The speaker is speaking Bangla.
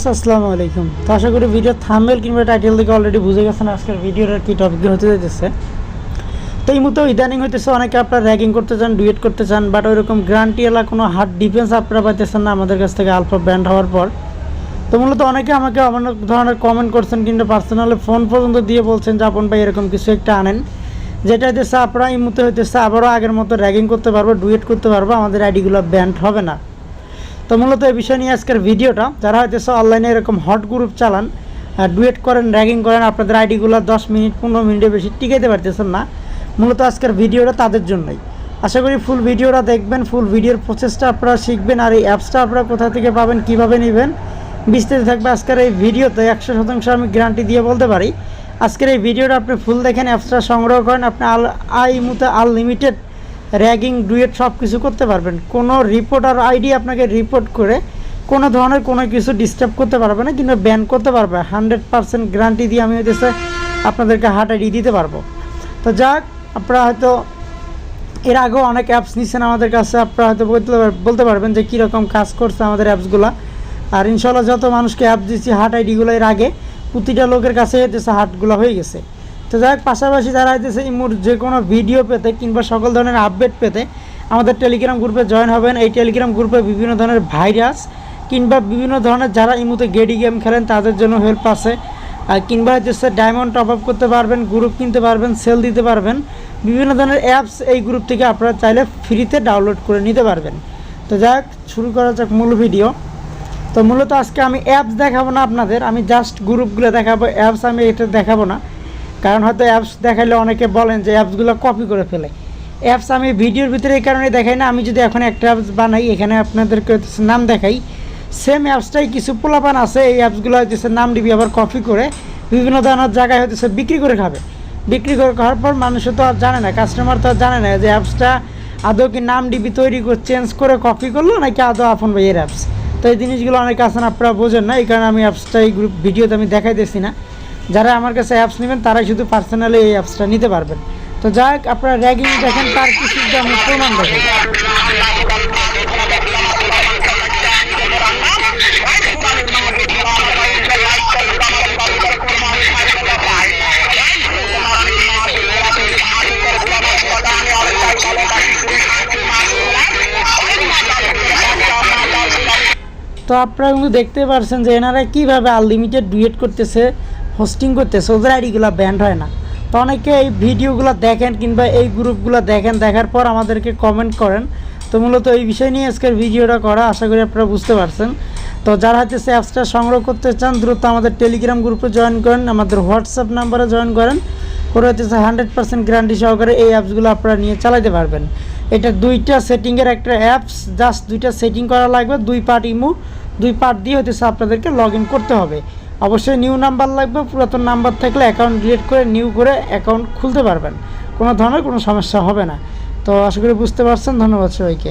ভিউয়ার্স আসসালামু আলাইকুম। তো আশা করি ভিডিও থাম্বনেল কিংবা টাইটেল থেকে অলরেডি বুঝে গেছেন আজকের ভিডিওর কি টপিক হতে যাইতেছে। তো এই মুহূর্তে ইদানিং হইতেছে অনেকে আপনারা র্যাগিং করতে চান ডুয়েট করতে চান বাট ওইরকম গ্যারান্টি এলা কোনো হার্ড ডিফেন্স আপনারা পাইতেছেন না আমাদের কাছ থেকে আলফা ব্যান্ড হওয়ার পর। তো মূলত অনেকে আমাকে অনেক ধরনের কমেন্ট করছেন কিন্তু পার্সোনালি ফোন পর্যন্ত দিয়ে বলছেন যে, আপন ভাই, এরকম কিছু একটা আনেন। যেটা হইতেছে, আপনারা এই মুহূর্তে হইতেছে আবারও আগের মতো র্যাগিং করতে পারব ডুয়েট করতে পারব, আমাদের আইডিগুলো ব্যান্ড হবে না। তো মূলত এই বিষয় নিয়ে আজকের ভিডিওটা, যারা হয়তো অনলাইনে এরকম হট গ্রুপ চালান ডুয়েট করেন র্যাগিং করেন, আপনাদের আইডিগুলো দশ মিনিট, পনেরো মিনিটের বেশি টিকাইতে পারতেছেন না, মূলত আজকের ভিডিওটা তাদের জন্যই। আশা করি ফুল ভিডিওটা দেখবেন ফুল ভিডিওর প্রসেসটা আপনারা শিখবেন, আর এই অ্যাপসটা আপনারা কোথা থেকে পাবেন, কীভাবে নেবেন, বিস্তারিত থাকবে আজকের এই ভিডিওতে, একশো শতাংশ আমি গ্যারান্টি দিয়ে বলতে পারি। আজকের এই ভিডিওটা আপনি ফুল দেখেন অ্যাপসটা সংগ্রহ করেন, আপনি আল আই মুতে আনলিমিটেড র্যাগিং, ডুয়েট সব কিছু করতে পারবেন। কোনো রিপোর্ট আর আইডি আপনাকে রিপোর্ট করে কোনো ধরনের কোনো কিছু ডিস্টার্ব করতে পারবে না কিন্তু ব্যান করতে পারবে হান্ড্রেড পার্সেন্ট গ্যারান্টি দিয়ে আমি হইতেছে আপনাদেরকে হার্ট আইডি দিতে পারব। তো যাক, আপনারা হয়তো এর আগেও অনেক অ্যাপস নিচ্ছেন আমাদের কাছে, আপনারা হয়তো বলতে বলতে পারবেন যে কীরকম কাজ করছে আমাদের অ্যাপসগুলো আর ইনশাল্লাহ যত মানুষকে অ্যাপ দিচ্ছি হার্ট আইডিগুলো এর আগে প্রতিটা লোকের কাছে হইতেছে হার্টগুলো হয়ে গেছে। তো যাই হোক, পাশাপাশি যারা হইতেছে ইমুর যে কোনো ভিডিও পেতে কিংবা সকল ধরনের আপডেট পেতে, আমাদের টেলিগ্রাম গ্রুপে জয়েন হবেন। এই টেলিগ্রাম গ্রুপে বিভিন্ন ধরনের ভাইরাস কিংবা বিভিন্ন ধরনের যারা ইমুতে গেডি গেম খেলেন, তাদের জন্য হেল্প আছে। আর কিংবা হচ্ছে ডায়মন্ড টপ আপ করতে পারবেন গ্রুপ কিনতে পারবেন সেল দিতে পারবেন। বিভিন্ন ধরনের অ্যাপস এই গ্রুপ থেকে আপনারা চাইলে ফ্রিতে ডাউনলোড করে নিতে পারবেন। তো যাক শুরু করা যাক মূল ভিডিও তো মূলত আজকে আমি অ্যাপস দেখাবো না আপনাদের, আমি জাস্ট গ্রুপগুলো দেখাবো অ্যাপস আমি এটা দেখাবো না। কারণ হয়তো অ্যাপস দেখাইলে অনেকে বলেন যে অ্যাপসগুলো কপি করে ফেলে। অ্যাপস আমি ভিডিওর ভিতরে এই কারণে দেখাই না, আমি যদি এখন একটা অ্যাপস বানাই, এখানে আপনাদেরকে নাম দেখাই। সেম অ্যাপসটাই কিছু পোলাপান আছে, এই অ্যাপসগুলো হচ্ছে নাম দিবি আবার কপি করে বিভিন্ন ধরনের জায়গায় হচ্ছে বিক্রি করে খাবে। বিক্রি করে খাওয়ার পর মানুষ তো আর জানে না কাস্টমার তো আর জানে না যে অ্যাপসটা আদৌ কি নাম ডিবি তৈরি করে চেঞ্জ করে কপি করল নাকি আদৌ আপন ভাইয়ের অ্যাপস তো এই জিনিসগুলো অনেক আছেন আপনারা বোঝেন না, এই কারণে আমি অ্যাপসটা এই গ্রুপ ভিডিওতে আমি দেখাইতেছি না। যারা আমার কাছে অ্যাপস নেবেন, তারাই শুধু পার্সোনালি এই অ্যাপসটা নিতে পারবেন। তো যাই হোক, আপনারা র্যাগিং দেখেন, তার কিছু প্রমাণ দেখেন। তো আপনারা কিন্তু দেখতে পারছেন যে এনারা কীভাবে আনলিমিটেড ডুয়েট করতেছে। হোস্টিং করতে ওদের আইডিগুলো ব্যান্ড হয় না। তো অনেকে এই ভিডিওগুলো দেখেন কিংবা এই গ্রুপগুলো দেখেন, দেখার পর আমাদেরকে কমেন্ট করেন। তো মূলত এই বিষয় নিয়ে আজকের ভিডিওটা করা, আশা করি আপনারা বুঝতে পারছেন। তো যারা হচ্ছে অ্যাপসটা সংগ্রহ করতে চান, দ্রুত আমাদের টেলিগ্রাম গ্রুপে জয়েন করেন, আমাদের হোয়াটসঅ্যাপ নাম্বারে জয়েন করেন। করে হচ্ছে হান্ড্রেড পার্সেন্ট গ্যারান্টি সহকারে এই অ্যাপসগুলো আপনারা নিয়ে চালাতে পারবেন। এটা দুইটা সেটিংয়ের একটা অ্যাপস জাস্ট দুইটা সেটিং করা লাগবে, দুই পার্ট ইমু দুই পার্ট দিয়ে হতেছে আপনাদেরকে লগ করতে হবে। অবশ্যই নিউ নাম্বার লাগবে, পুরাতন নাম্বার থাকলে অ্যাকাউন্ট ডিলিট করে নিউ করে অ্যাকাউন্ট খুলতে পারবেন। কোনো ধরনের কোনো সমস্যা হবে না। তো আশা করি বুঝতে পারছেন, ধন্যবাদ সবাইকে।